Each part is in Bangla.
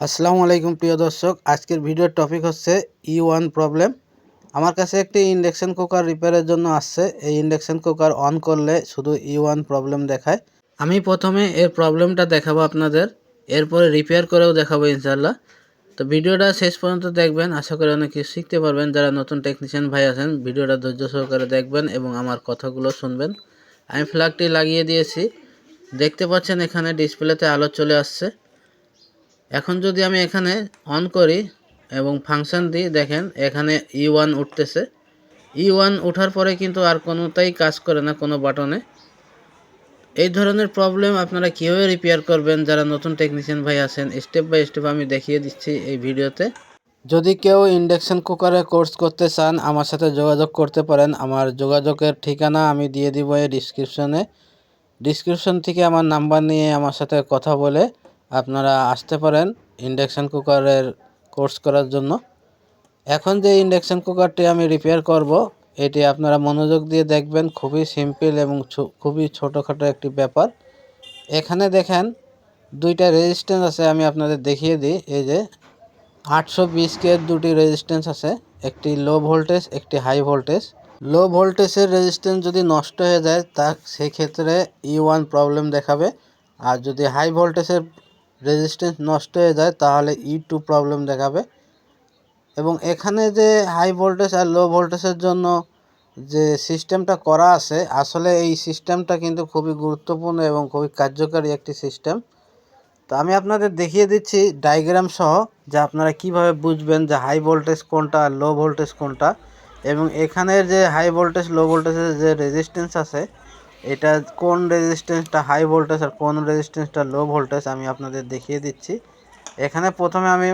আসসালামু আলাইকুম প্রিয় দর্শক, আজকের ভিডিওর টপিক হচ্ছে ই ওয়ান প্রবলেম আমার কাছে একটি ইন্ডাকশান কুকার রিপেয়ারের জন্য আসছে। এই ইন্ডাকশন কুকার অন করলে শুধু ই ওয়ান প্রবলেম দেখায়। আমি প্রথমে এর প্রবলেমটা দেখাবো আপনাদের, এরপরে রিপেয়ার করেও দেখাবো ইনশাল্লাহ তো ভিডিওটা শেষ পর্যন্ত দেখবেন, আশা করি অনেক কিছু শিখতে পারবেন। যারা নতুন টেকনিশিয়ান ভাই আছেন, ভিডিওটা ধৈর্য সহকারে দেখবেন এবং আমার কথাগুলো শুনবেন। আমি ফ্ল্যাগটি লাগিয়ে দিয়েছি। দেখতে পাচ্ছেন এখানে ডিসপ্লেতে আলো চলে আসছে। এখন যদি আমি এখানে অন করি এবং ফাংশন দিই, দেখেন এখানে ই ওয়ান উঠতেছে। ই ওয়ান ওঠার পরে কিন্তু আর কোনোটাই কাজ করে না, কোনো বাটনে এই ধরনের প্রবলেম আপনারা কীভাবে রিপেয়ার করবেন? যারা নতুন টেকনিশিয়ান ভাই আছেন স্টেপ বাই স্টেপ আমি দেখিয়ে দিচ্ছি এই ভিডিওতে। যদি কেউ ইন্ডাকশন কুকারে কোর্স করতে চান, আমার সাথে যোগাযোগ করতে পারেন। আমার যোগাযোগের ঠিকানা আমি দিয়ে দিব এই ডিসক্রিপশনে ডিসক্রিপশন থেকে আমার নাম্বার নিয়ে আমার সাথে কথা বলে আপনারা আসতে পারেন ইন্ডাকশান কুকারের কোর্স করার জন্য। এখন যে ইন্ডাকশান কুকারটি আমি রিপেয়ার করব, এটি আপনারা মনোযোগ দিয়ে দেখবেন, খুবই সিম্পল এবং খুবই ছোটোখাটো একটি ব্যাপার। এখানে দেখেন দুইটা রেজিস্ট্যান্স আছে, আমি আপনাদের দেখিয়ে দিই। এই যে আটশো বিশ কে দুটি রেজিস্ট্যান্স আছে, একটি লো ভোল্টেজ একটি হাই ভোল্টেজ লো ভোল্টেজের রেজিস্ট্যান্স যদি নষ্ট হয়ে যায়, তা সেক্ষেত্রে ই ওয়ান প্রবলেম দেখাবে। আর যদি হাই ভোল্টেজের রেজিস্ট্যান্স নষ্ট হয়ে যায়, তাহলে ই টু প্রবলেম দেখাবে। এবং এখানে যে হাই ভোল্টেজ আর লো ভোল্টেজের জন্য যে সিস্টেমটা করা আছে, আসলে এই সিস্টেমটা কিন্তু খুবই গুরুত্বপূর্ণ এবং খুবই কার্যকারী একটি সিস্টেম তো আমি আপনাদের দেখিয়ে দিচ্ছি ডায়াগ্রাম সহ, যে আপনারা কীভাবে বুঝবেন যে হাই ভোল্টেজ কোনটা আর লো ভোল্টেজ কোনটা। এবং এখানের যে হাই ভোল্টেজ লো ভোল্টেজের যে রেজিস্ট্যান্স আছে এটা কোন রেজিস্ট্যান্সটা হাই ভোল্টেজ আর কোন রেজিস্ট্যান্সটা লো ভোল্টেজ আমি আপনাদের দেখিয়ে দিচ্ছি। এখানে প্রথমে আমি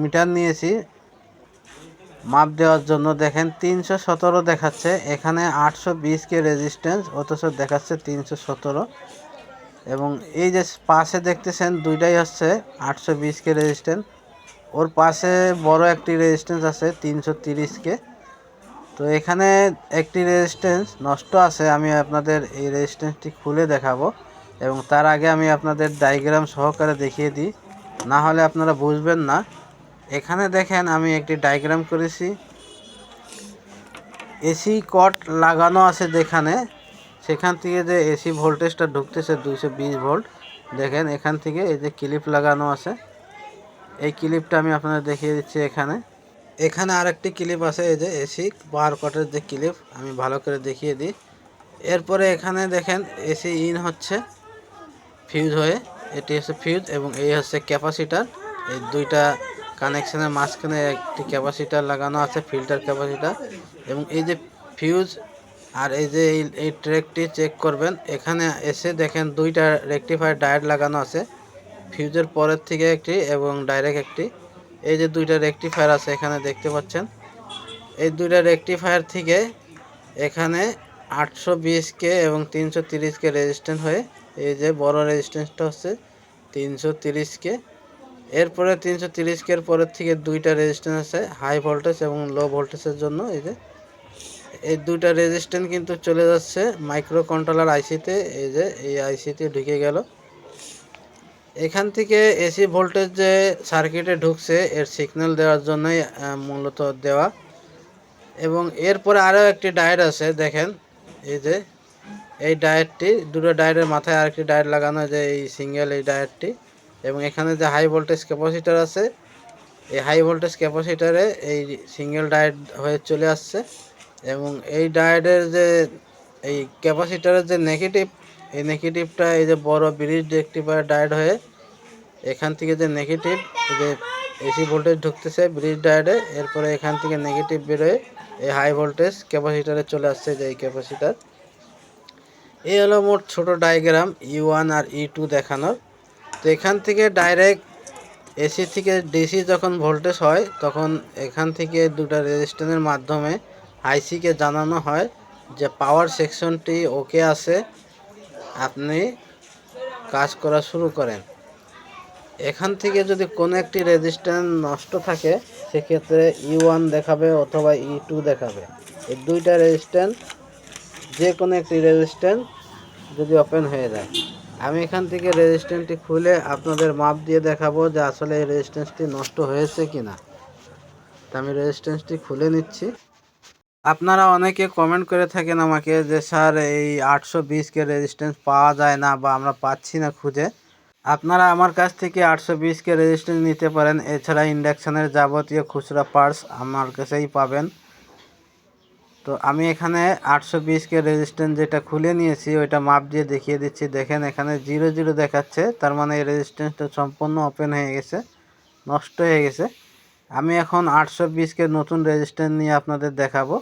মিটার নিয়েছি, মাপ দেওয়ার জন্য। দেখেন তিনশো সতেরো দেখাচ্ছে, এখানে আটশো বিশ কে রেজিস্ট্যান্স অথচ দেখাচ্ছে তিনশো সতেরো। এবং এই যে পাশে দেখতেছেন, দুইটাই হচ্ছে আটশো বিশ কে রেজিস্ট্যান্স ওর পাশে বড় একটি রেজিস্ট্যান্স আছে, তিনশো তিরিশ কে। তো এখানে একটি রেজিস্ট্যান্স নষ্ট আছে, আমি আপনাদের এই রেজিস্ট্যান্সটি খুলে দেখাবো এবং তার আগে আমি আপনাদের ডায়াগ্রাম সহকারে দেখিয়ে দিই। না হলে আপনারা বুঝবেন না। এখানে দেখেন আমি একটি ডায়াগ্রাম করেছি। এসি কট লাগানো আছে যেখানে, সেখান থেকে যে এসি ভোল্টেজটা ঢুকতেছে দুইশো বিশ ভোল্ট দেখেন এখান থেকে এই যে ক্লিপ লাগানো আছে। এই ক্লিপটা আমি আপনাদের দেখিয়ে দিচ্ছি এখানে। এখানে আরেকটি ক্লিপ আছে, এই যে এসি পাওয়ার কটের যে ক্লিপ আমি ভালো করে দেখিয়ে দিই। এরপরে এখানে দেখেন এসি ইন হচ্ছে ফিউজ হয়ে, এটি হচ্ছে ফিউজ এবং এই হচ্ছে ক্যাপাসিটার এই দুইটা কানেকশানের মাঝখানে একটি ক্যাপাসিটার লাগানো আছে ফিল্টার ক্যাপাসিটার এবং এই যে ফিউজ আর এই যে এই ট্রেকটি চেক করবেন, এখানে এসে দেখেন দুইটা রেকটিফায়ার ডায়েট লাগানো আছে ফিউজের পরের থেকে একটি এবং ডাইরেক্ট একটি। এই যে দুইটা রেকটিফায়ার আছে এখানে দেখতে পাচ্ছেন। এই দুইটা রেকটিফায়ার থেকে এখানে আটশো বিশ কে এবং তিনশো কে রেজিস্ট্যান্স হয়ে, এই যে বড় রেজিস্ট্যান্সটা হচ্ছে তিনশো কে এরপরে তিনশো তিরিশ কের পরের থেকে দুইটা রেজিস্ট্যান্স আছে হাই ভোল্টেজ এবং লো ভোল্টেজের জন্য, এই যে। এই দুইটা রেজিস্ট্যান্ট কিন্তু চলে যাচ্ছে মাইক্রো কন্ট্রোলার আইসিতে এই যে এই আইসিতে ঢুকে গেল। এখান থেকে এসি ভোল্টেজ যে সার্কিটে ঢুকছে, এর সিগন্যাল দেওয়ার জন্যই মূলত দেওয়া। এবং এরপরে আরও একটি ডায়েট আছে, দেখেন, এই যে, এই ডায়েটটি দুটো ডায়েটের মাথায় আরেকটি ডায়েট লাগানো যে, এই সিঙ্গেল এই ডায়েটটি এবং এখানে যে হাই ভোল্টেজ ক্যাপাসিটার আছে, এই হাই ভোল্টেজ ক্যাপাসিটারে এই সিঙ্গেল ডায়েট হয়ে চলে আসছে। এবং এই ডায়েটের যে, এই ক্যাপাসিটারের যে নেগেটিভ এই নেগেটিভটা এই যে বড় ব্রিজ রেক্টিফায়ার ডায়েট হয়ে, এখান থেকে যে নেগেটিভ যে এসি ভোল্টেজ ঢুকতেছে ব্রিজ ডায়েটে এরপরে এখান থেকে নেগেটিভ বেরোয় এই হাই ভোল্টেজ ক্যাপাসিটারে চলে আসছে যে এই ক্যাপাসিটার এই হলো মোট ছোট ডায়াগ্রাম ই ওয়ান আর ই টু দেখানোর। তো এখান থেকে ডাইরেক্ট এসি থেকে ডিসি যখন ভোল্টেজ হয়, তখন এখান থেকে দুটা রেজিস্ট্যান্সের মাধ্যমে আইসিকে জানানো হয় যে পাওয়ার সেকশনটি ওকে আছে। আপনি কাজ করা শুরু করেন। এখান থেকে যদি কোনো একটি রেজিস্ট্যান্স নষ্ট থাকে, সেক্ষেত্রে ই ওয়ান দেখাবে অথবা ই টু দেখাবে। এই দুইটা রেজিস্ট্যান্স যে কোনো একটি রেজিস্ট্যান্স যদি ওপেন হয়ে যায়। আমি এখান থেকে রেজিস্ট্যান্সটি খুলে আপনাদের মাপ দিয়ে দেখাবো যে আসলে এই রেজিস্ট্যান্সটি নষ্ট হয়েছে কি না তা আমি রেজিস্ট্যান্সটি খুলে নিচ্ছি। আপনারা অনেকে কমেন্ট করে থাকেন আমাকে যে, স্যার, এই আটশো বিশকে রেজিস্ট্যান্স পাওয়া যায় না বা আমরা পাচ্ছি না খুঁজে। আপনারা আমার কাছ থেকে আটশো বিশকে রেজিস্ট্যান্স নিতে পারেন। এছাড়া ইন্ডাকশানের যাবতীয় খুচরা পার্টস আমার কাছেই পাবেন। তো আমি এখানে আটশো বিশকে রেজিস্ট্যান্স যেটা খুলে নিয়েছি, ওইটা মাপ দিয়ে দেখিয়ে দিচ্ছি। দেখেন, এখানে জিরো জিরো দেখাচ্ছে। তার মানে এই রেজিস্ট্যান্সটা সম্পূর্ণ ওপেন হয়ে গেছে, নষ্ট হয়ে গেছে। আমি এখন আটশো বিশকে নতুন রেজিস্ট্যান্স নিয়ে আপনাদের দেখাবো।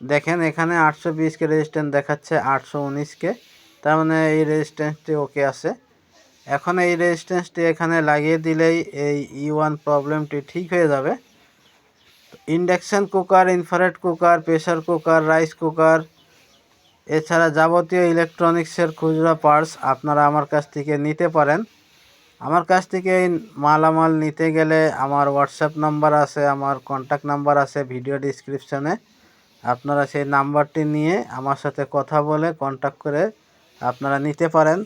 দেখেন, এখানে আটশো বিশকে রেজিস্ট্যান্স দেখাচ্ছে, আটশো উনিশকে তার মানে এই রেজিস্ট্যান্সটি ওকে আছে। এখন এই রেজিস্ট্যান্সটি এখানে লাগিয়ে দিলেই এই ই ওয়ান প্রবলেমটি ঠিক হয়ে যাবে। Induction cooker, infrared cooker pressure cooker, rice cooker, এছাড়া যাবতীয় ইলেকট্রনিক্সের খুচরা পার্টস আপনারা আমার কাছ থেকে নিতে পারেন। আমার কাছ থেকে মালামাল নিতে গেলে আমার হোয়াটসঅ্যাপ নাম্বার আছে, আমার কন্ট্যাক্ট নাম্বার আছে ভিডিও ডিসক্রিপশানে আপনারা সেই নাম্বারটি নিয়ে আমার সাথে কথা বলে কন্ট্যাক্ট করে আপনারা নিতে পারেন।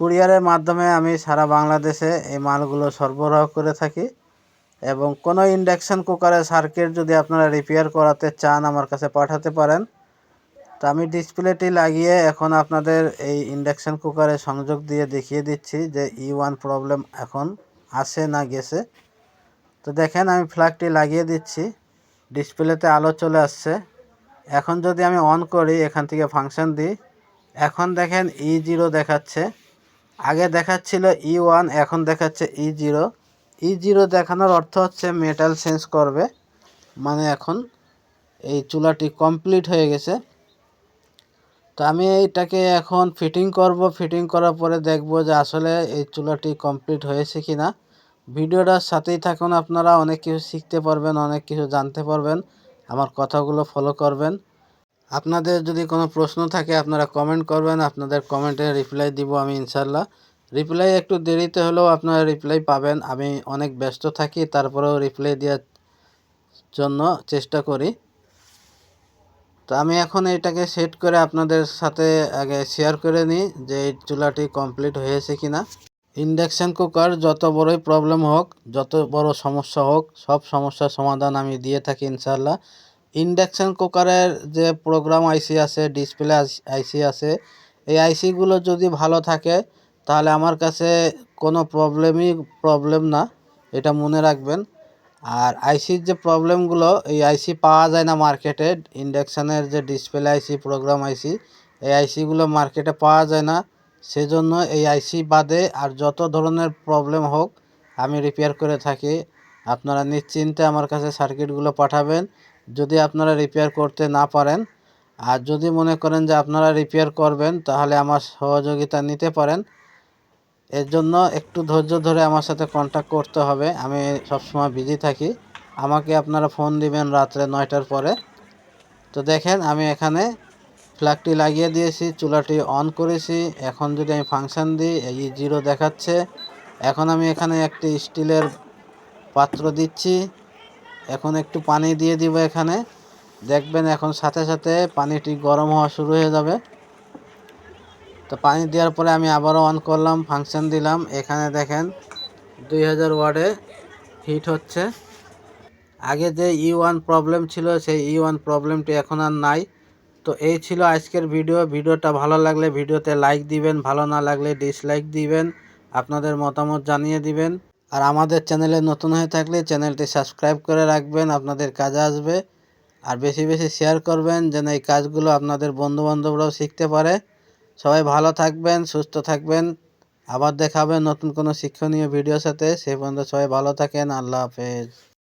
কুরিয়ারের মাধ্যমে আমি সারা বাংলাদেশে এই মালগুলো সরবরাহ করে থাকি এবং কোনো ইন্ডাকশান কুকারের সার্কিট যদি আপনারা রিপেয়ার করাতে চান আমার কাছে পাঠাতে পারেন। তো আমি ডিসপ্লেটি লাগিয়ে এখন আপনাদের এই ইন্ডাকশান কুকারে সংযোগ দিয়ে দেখিয়ে দিচ্ছি যে ই ওয়ান প্রবলেম এখন আসে না গেছে। তো দেখেন আমি ফ্ল্যাগটি লাগিয়ে দিচ্ছি। ডিসপ্লেতে আলো চলে আসছে। এখন যদি আমি অন করি, এখান থেকে ফাংশন দিই। এখন দেখেন ই জিরো দেখাচ্ছে। আগে দেখাচ্ছিল ই ওয়ান এখন দেখাচ্ছে ই জিরো ই জিরো দেখানোর অর্থ হচ্ছে মেটাল চেঞ্জ করবে। মানে এখন এই চুলাটি কমপ্লিট হয়ে গেছে। তো আমি এইটাকে এখন ফিটিং করব। ফিটিং করার পরে দেখব যে আসলে এই চুলাটি কমপ্লিট হয়েছে কি না ভিডিওটার সাথেই থাকুন আপনারা, অনেক কিছু শিখতে পারবেন, অনেক কিছু জানতে পারবেন। আমার কথাগুলো ফলো করবেন। আপনাদের যদি কোনো প্রশ্ন থাকে, আপনারা কমেন্ট করবেন, আপনাদের কমেন্টে রিপ্লাই দিব আমি ইনশাল্লাহ রিপ্লাই একটু দেরিতে হলেও আপনারা রিপ্লাই পাবেন। আমি অনেক ব্যস্ত থাকি, তারপরেও রিপ্লাই দেওয়ার জন্য চেষ্টা করি। তো আমি এখন এটাকে সেট করে আপনাদের সাথে আগে শেয়ার করে নিই যে এই চুলাটি কমপ্লিট হয়েছে কি না ইন্ডাকশান কুকার যত বড়ই প্রবলেম হোক, যত বড় সমস্যা হোক, সব সমস্যার সমাধান আমি দিয়ে থাকি ইনশাল্লাহ ইন্ডাকশান কুকারের যে প্রোগ্রাম আইসি আছে ডিসপ্লে আইসি আছে, এই আইসিগুলো যদি ভালো থাকে, তাহলে আমার কাছে কোনো প্রবলেমই প্রবলেম না, এটা মনে রাখবেন। আর আইসির যে প্রবলেমগুলো এই আইসি পাওয়া যায় না মার্কেটে ইন্ডাকশানের যে ডিসপ্লে আইসি প্রোগ্রাম আইসি এই আইসিগুলো মার্কেটে পাওয়া যায় না। সেজন্য এই আইসি বাদে আর যত ধরনের প্রবলেম হোক, আমি রিপেয়ার করে থাকি। আপনারা নিশ্চিন্তে আমার কাছে সার্কিটগুলো পাঠাবেন। যদি আপনারা রিপেয়ার করতে না পারেন, আর যদি মনে করেন যে আপনারা রিপেয়ার করবেন, তাহলে আমার সহযোগিতা নিতে পারেন। এর জন্য একটু ধৈর্য ধরে আমার সাথে কন্ট্যাক্ট করতে হবে। আমি সবসময় বিজি থাকি। আমাকে আপনারা ফোন দিবেন রাত্রে নয়টার পরে। তো দেখেন, আমি এখানে ফ্ল্যাগটি লাগিয়ে দিয়েছি, চুলাটি অন করেছি। এখন যদি আমি ফাংশান দিই, এই জিরো দেখাচ্ছে। এখন আমি এখানে একটি স্টিলের পাত্র দিচ্ছি। এখন একটু পানি দিয়ে দিব এখানে। দেখবেন এখন সাথে সাথে পানিটি গরম হওয়া শুরু হয়ে যাবে। তো পানি দেওয়ার পরে আমি আবারও অন করলাম ফাংশন দিলাম। এখানে দেখেন দুই হাজার ওয়ার্ডে হিট হচ্ছে। আগে যে ই ওয়ান প্রবলেম ছিল, সেই ই ওয়ান প্রবলেমটি এখন আর নাই। তো এই ছিল আজকের ভিডিও ভিডিওটা ভালো লাগলে ভিডিওতে লাইক দিবেন, ভালো না লাগলে ডিসলাইক দিবেন, আপনাদের মতামত জানিয়ে দিবেন। আর আমাদের চ্যানেলে নতুন হয়ে থাকলে চ্যানেলটি সাবস্ক্রাইব করে রাখবেন, আপনাদের কাজে আসবে। আর বেশি বেশি শেয়ার করবেন, যেন এই কাজগুলো আপনাদের বন্ধুবান্ধবরাও শিখতে পারে। সবাই ভালো থাকবেন, সুস্থ থাকবেন। আবার দেখাবেন নতুন কোনো শিক্ষণীয় ভিডিওর সাথে। সেই পর্যন্ত সবাই ভালো থাকেন। আল্লাহ হাফেজ।